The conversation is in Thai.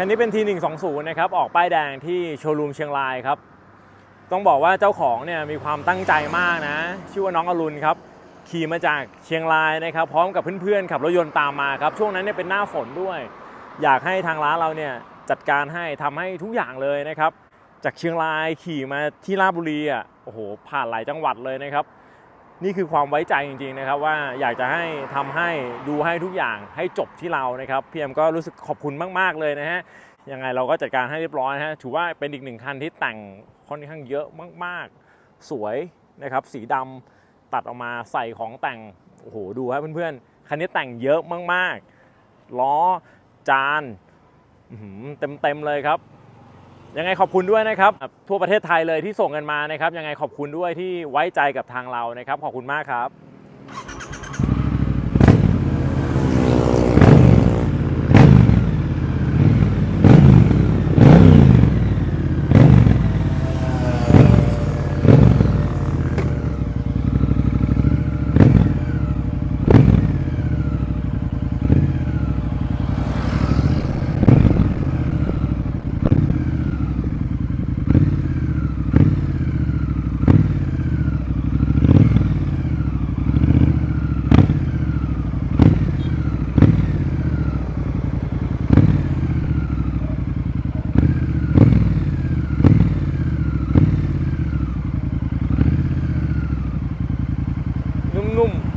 คันนี้เป็นที120 นะครับออกป้ายแดงที่โชว์รูมเชียงรายครับ ต้องบอกว่าเจ้าของเนี่ยมีความตั้งใจมากนะ ชื่อว่าน้องอรุณครับ ขี่มาจากเชียงรายนะครับ พร้อมกับเพื่อนๆขับรถยนต์ตามมาครับ ช่วงนั้นเนี่ยเป็นหน้าฝนด้วย อยากให้ทางร้านเราเนี่ยจัดการให้ทำให้ทุกอย่างเลยนะครับ จากเชียงรายขี่มาที่ราชบุรีอะโอ้โหผ่านหลายจังหวัดเลยนะครับ นี่คือความไว้ใจจริงๆนะครับว่าอยากจะให้ทำให้ดูให้ทุกอย่างให้จบที่เรานะครับพีเอ็มก็รู้สึกขอบคุณมากๆเลยนะฮะยังไงเราก็จัดการให้เรียบร้อยฮะถือว่าเป็นอีกหนึ่งคันที่แต่งค่อนข้างเยอะมากๆ สวยนะครับสีดำตัดออกมาใส่ของแต่งโอ้โหดูครับเพื่อนๆคันนี้แต่งเยอะมากๆล้อจานเต็มๆเลยครับ ยังไงขอบคุณด้วยนะครับ ทั่วประเทศไทยเลยที่ส่งกันมานะครับ ยังไงขอบคุณด้วยที่ไว้ใจกับทางเรานะครับ ขอบคุณมากครับ минимум